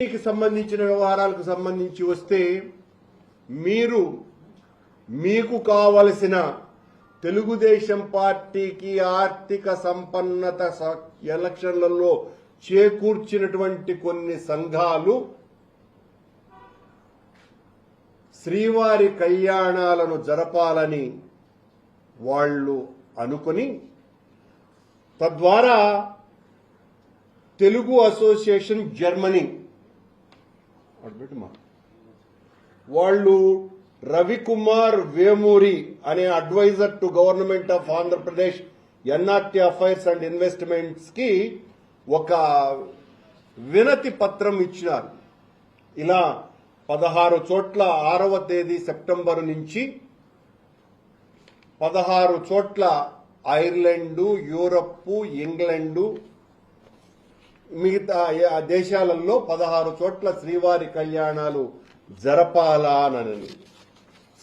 కి సంబంధించిన వ్యవహారాలకు సంబంధించి వస్తే మీరు మీకు కావలసిన తెలుగుదేశం పార్టీకి ఆర్థిక సంపన్నత స- ఎలక్షన్లలో చేకూర్చినటువంటి కొన్ని సంఘాలు శ్రీవారి కళ్యాణాలను జరపాలని వాళ్ళు అనుకుని తద్వారా తెలుగు అసోసియేషన్ జర్మనీ వాళ్ళు రవికుమార్ వేమూరి అనే adviser to government of Andhra Pradesh NRT affairs and ఇన్వెస్ట్మెంట్స్కి ఒక వినతి పత్రం ఇచ్చినారు. ఇలా పదహారు చోట్ల ఆరవ తేదీ సెప్టెంబర్ నుంచి పదహారు చోట్ల ఐర్లాండు యూరప్ ఇంగ్లాండు మిగతా దేశాలలో పదహారు చోట్ల శ్రీవారి కళ్యాణాలు జరపాలానని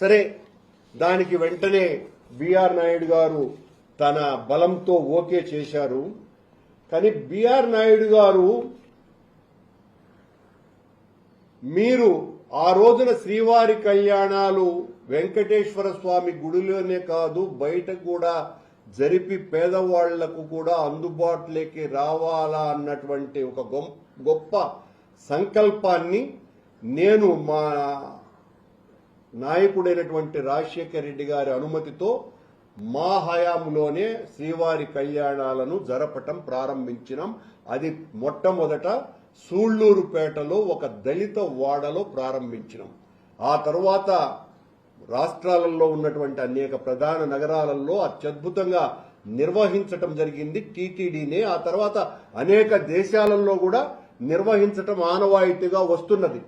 సరే దానికి వెంటనే బిఆర్ నాయుడు గారు తన బలంతో ఓకే చేశారు. కానీ బిఆర్ నాయుడు గారు మీరు ఆ రోజున శ్రీవారి కళ్యాణాలు వెంకటేశ్వర స్వామి గుడిలోనే కాదు బయట కూడా జరిపి పేదవాళ్ళకు కూడా అందుబాటులోకి రావాలా అన్నటువంటి ఒక గొప్ప సంకల్పాన్ని నేను మా నాయకుడైనటువంటి రాజశేఖర రెడ్డి గారి అనుమతితో మా హయాంలోనే శ్రీవారి కళ్యాణాలను జరపటం ప్రారంభించినాం. అది మొట్టమొదట సూళ్ళూరుపేటలో ఒక దళిత వాడలో ప్రారంభించినాం. ఆ తరువాత రాష్ట్రాలలో ఉన్నటువంటి అనేక ప్రధాన నగరాలలో అత్యద్భుతంగా నిర్వహించటం జరిగింది టీటీడీనే. ఆ తర్వాత అనేక దేశాలలో కూడా నిర్వహించటం ఆనవాయితీగా వస్తున్నది.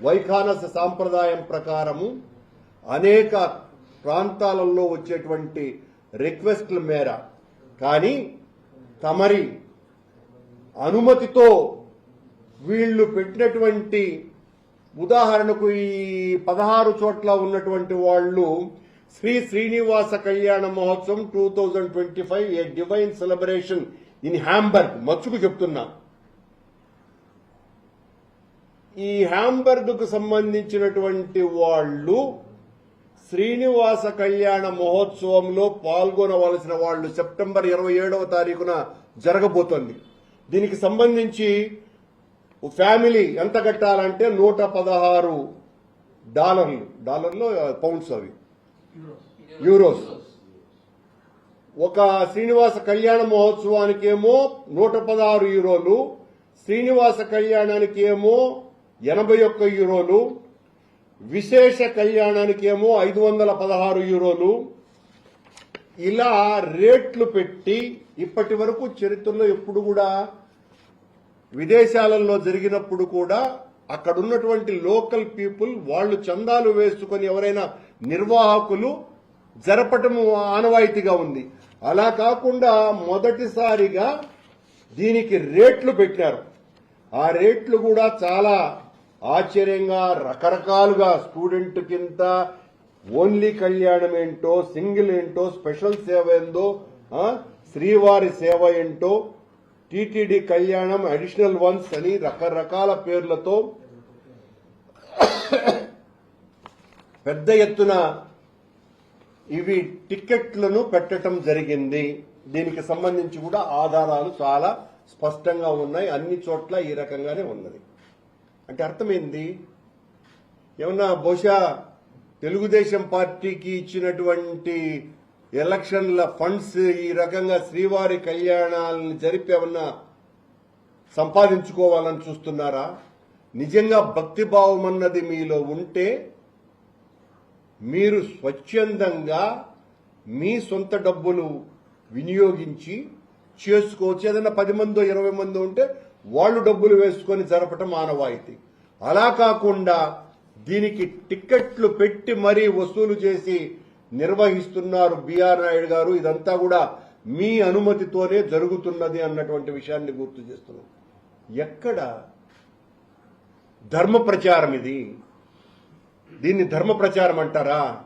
వైఖానస సాంప్రదాయం ప్రకారము అనేక ప్రాంతాలలో వచ్చేటువంటి రిక్వెస్ట్ల మేర కానీ తమరి అనుమతితో వీళ్ళు పెట్టినటువంటి ఉదాహరణకు ఈ పదహారు చోట్ల ఉన్నటువంటి వాళ్ళు Shri Srinivasa Kalyana Mahotsavam two thousand twenty five a divine celebration in Hamburg. మచ్చుకు చెప్తున్నా. ఈ హ్యాంబర్గ్కు సంబంధించినటువంటి వాళ్ళు శ్రీనివాస కళ్యాణ మహోత్సవంలో పాల్గొనవలసిన వాళ్ళు సెప్టెంబర్ ఇరవై ఏడవ తారీఖున జరగబోతోంది. దీనికి సంబంధించి ఫ్యామిలీ ఎంత కట్టాలంటే నూట పదహారు డాలర్లు. డాలర్లు పౌండ్స్ అవి. యూరోస్. ఒక శ్రీనివాస కళ్యాణ మహోత్సవానికి ఏమో నూట పదహారు యూరోలు శ్రీనివాస కళ్యాణానికి ఏమో ఎనభై ఒక్క యూరోలు విశేష కళ్యాణానికి ఏమో ఐదు వందల పదహారు యూరోలు. ఇలా రేట్లు పెట్టి ఇప్పటి వరకు చరిత్రలో ఎప్పుడు కూడా విదేశాలలో జరిగినప్పుడు కూడా అక్కడ ఉన్నటువంటి లోకల్ పీపుల్ వాళ్ళు చందాలు వేసుకొని ఎవరైనా నిర్వాహకులు జరపటము ఆనవాయితీగా ఉంది. అలా కాకుండా మొదటిసారిగా దీనికి రేట్లు పెట్టారు. ఆ రేట్లు కూడా చాలా ఆశ్చర్యంగా రకరకాలుగా స్టూడెంట్ కింద ఓన్లీ కళ్యాణం ఏంటో సింగిల్ ఏంటో స్పెషల్ సేవ ఏందో శ్రీవారి సేవ ఏంటో టీటీడీ కళ్యాణం అడిషనల్ వన్స్ అని రకరకాల పేర్లతో పెద్ద ఎత్తున ఇవి టిక్కెట్లను పెట్టడం జరిగింది. దీనికి సంబంధించి కూడా ఆధారాలు చాలా స్పష్టంగా ఉన్నాయి. అన్ని చోట్ల ఈ రకంగానే ఉన్నది. అంటే అర్థమైంది? ఏమన్నా బహుశా తెలుగుదేశం పార్టీకి ఇచ్చినటువంటి ఎలక్షన్ల ఫండ్స్ ఈ రకంగా శ్రీవారి కళ్యాణాలను జరిపేమన్నా సంపాదించుకోవాలని చూస్తున్నారా? నిజంగా భక్తిభావం అన్నది మీలో ఉంటే మీరు స్వచ్ఛందంగా మీ సొంత డబ్బులు వినియోగించి చేసుకోవచ్చు. ఏదైనా పది మందో ఇరవై మందో ఉంటే వాళ్ళు డబ్బులు వేసుకొని జరపటం ఆనవాయితీ. అలా కాకుండా దీనికి టిక్కెట్లు పెట్టి మరీ వసూలు చేసి నిర్వహిస్తున్నారు బీఆర్ నాయుడు గారు. ఇదంతా కూడా మీ అనుమతితోనే జరుగుతున్నది అన్నటువంటి విషయాన్ని గుర్తు చేస్తున్నాం. ఎక్కడ ధర్మ ప్రచారం ఇది? దీన్ని ధర్మ ప్రచారం అంటారా?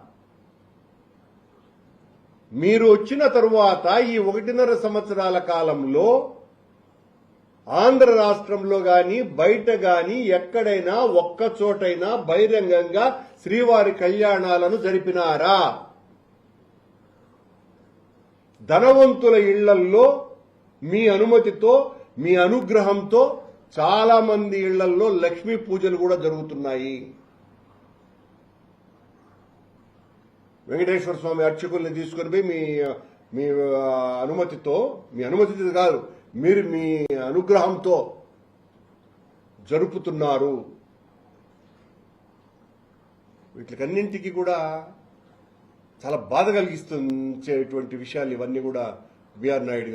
మీరు వచ్చిన తరువాత ఈ ఒకటిన్నర సంవత్సరాల కాలంలో ఆంధ్ర రాష్ట్రంలో గాని బయట గాని ఎక్కడైనా ఒక్క చోటైనా బహిరంగంగా శ్రీవారి కళ్యాణాలను జరిపినారా? ధనవంతుల ఇళ్ళల్లో మీ అనుమతితో మీ అనుగ్రహంతో చాలా మంది ఇళ్ళల్లో లక్ష్మీ పూజలు కూడా జరుగుతున్నాయి. వెంకటేశ్వర స్వామి అర్చకుల్ని తీసుకొని పోయి మీ మీ అనుమతితో మీ అనుమతి కాదు మీరు మీ అనుగ్రహంతో జరుపుతున్నారు. వీటికన్నింటికి కూడా చాలా బాధ కలిగిస్తుంచేటువంటి విషయాలు ఇవన్నీ కూడా బీఆర్ నాయుడు గారు